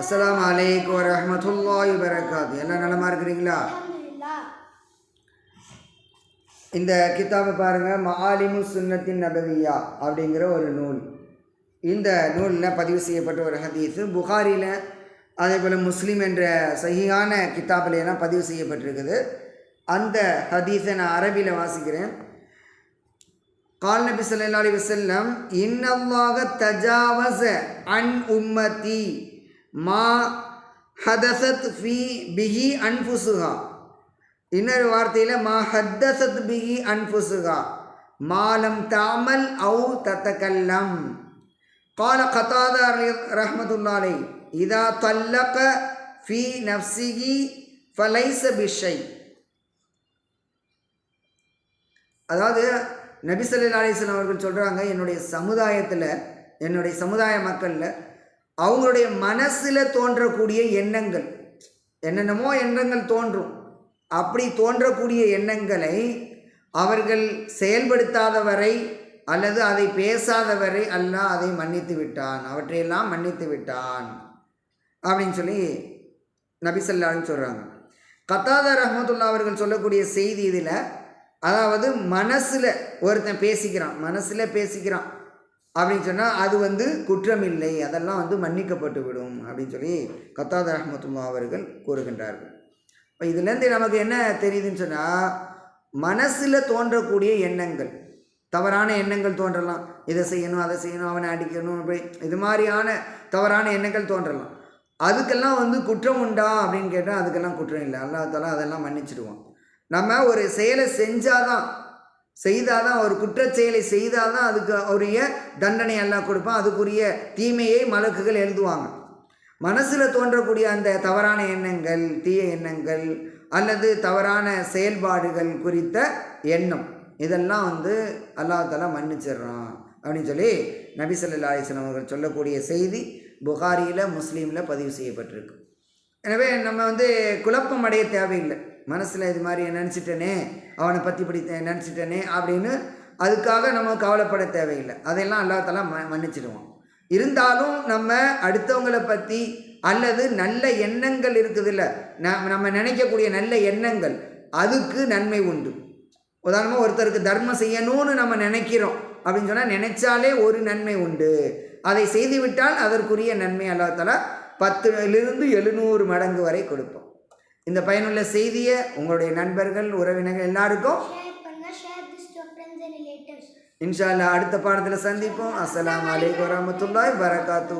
அஸ்ஸலாமு அலைக்கும் வரஹ்மத்துல்லாஹி வரகாத்து எல்லாம் நலமா இருக்கிறீங்களா? இந்த கிதாபை பாருங்கள் மஆலிமு சுன்னத்தின் நபவியா அப்படிங்கிற ஒரு நூல். இந்த நூலில் பதிவு செய்யப்பட்ட ஒரு ஹதீஸு. புகாரியில் அதே போல் முஸ்லீம் என்ற சஹியான கிதாபில் எல்லாம் பதிவு செய்யப்பட்டிருக்குது. அந்த ஹதீஸை நான் அரபியில் வாசிக்கிறேன். கால் நபி ஸல்லல்லாஹு அலைஹி வஸல்லம் இன்னல்லாஹ தஜாவஸ அன் உம்மதி மா ஹதசத் ஃபி பிஹி அன்ஃபுசுஹா இன்னொரு வார்த்தையில் மா ஹத்தசத் பிஹி அன்ஃபுசுஹா மாலம் தாமல் அவு தத்தகல்லம் قال قتادة رحمة الله عليه إذا طلق في نفسه فليس بالشيء அதாவது நபி ஸல்லல்லாஹு அலைஹி வஸல்லம் அவர்கள் சொல்கிறாங்க என்னுடைய சமுதாயத்தில் என்னுடைய சமுதாய மக்களில் அவங்களுடைய மனசில் தோன்றக்கூடிய எண்ணங்கள். என்னென்னமோ எண்ணங்கள் தோன்றும். அப்படி தோன்றக்கூடிய எண்ணங்களை அவர்கள் செயல்படுத்தாதவரை அல்லது அதை பேசாத வரை அல்லாஹ் அதை மன்னித்து விட்டான். அவற்றையெல்லாம் மன்னித்து விட்டான். அப்படின்னு சொல்லி நபிசல்லான்னு சொல்கிறாங்க கத்தாதா ரஹமத்துல்லா அவர்கள் சொல்லக்கூடிய செய்தி இதில் அதாவது மனசில் ஒருத்தன் பேசிக்கிறான் மனசில் பேசிக்கிறான். அப்படின்னு சொன்னால் அது வந்து குற்றம் இல்லை அதெல்லாம் வந்து மன்னிக்கப்பட்டு விடும் அப்படின்னு சொல்லி கத்தாத ரஹ்மத்துல்லா அவர்கள் கூறுகின்றார்கள். இப்போ இதுலேருந்து நமக்கு என்ன தெரியுதுன்னு சொன்னால் மனசில் தோன்றக்கூடிய எண்ணங்கள் தவறான எண்ணங்கள் தோன்றலாம். இதை செய்யணும் அதை செய்யணும் அவனை அடிக்கணும் அப்படி இது மாதிரியான தவறான எண்ணங்கள் தோன்றலாம். அதுக்கெல்லாம் வந்து குற்றம் உண்டா அப்படின்னு கேட்டால் அதுக்கெல்லாம் குற்றம் இல்லை. அல்லாஹ் அதெல்லாம் மன்னிச்சிடுவான். நம்ம ஒரு செயலை செஞ்சாதான் செய்தாதான் ஒரு குற்றச்செயலை செய்தாதான் அதுக்கு உரிய தண்டனை எல்லாம் கொடுப்பான். அதுக்குரிய தீமையை மலக்குகள் எழுதுவாங்க. மனசில் தோன்றக்கூடிய அந்த தவறான எண்ணங்கள் தீய எண்ணங்கள் அல்லது தவறான செயல்பாடுகள் குறித்த எண்ணம் இதெல்லாம் வந்து அல்லாஹ் மன்னிச்சிடுறான் அப்படின்னு சொல்லி நபிசல்லா அலிஸ்லாம் அவர்கள் சொல்லக்கூடிய செய்தி புகாரியில் முஸ்லீமில் பதிவு செய்யப்பட்டிருக்கு. எனவே நம்ம வந்து குழப்பம் அடைய தேவையில்லை. மனசில் இது மாதிரி நினச்சிட்டனே அவனை பற்றி இப்படி நினச்சிட்டனே அப்படின்னு அதுக்காக நம்ம கவலைப்பட தேவையில்லை. அதையெல்லாம் எல்லாத்தெல்லாம் ம மன்னிச்சிடுவோம் இருந்தாலும் நம்ம அடுத்தவங்களை பற்றி அல்லது நல்ல எண்ணங்கள் இருக்குதுல்ல ந நம்ம நினைக்கக்கூடிய நல்ல எண்ணங்கள் அதுக்கு நன்மை உண்டு. உதாரணமாக ஒருத்தருக்கு தர்மம் செய்யணும்னு நம்ம நினைக்கிறோம் அப்படின்னு சொன்னால் நினைச்சாலே ஒரு நன்மை உண்டு. அதை செய்துவிட்டால் அதற்குரிய நன்மை அல்லா பத்துலேருந்து பத்துலிருந்து எழுநூறு மடங்கு வரை கொடுப்போம் இந்த பயனுள்ள செய்தியை உங்களுடைய நண்பர்கள் உறவினர்கள் எல்லாருக்கும் இன்ஷா அல்லாஹ் அடுத்த பாடத்தில் சந்திப்போம். அஸ்ஸலாமு அலைக்கும் வரமத்துல்லாய் வரகாத்து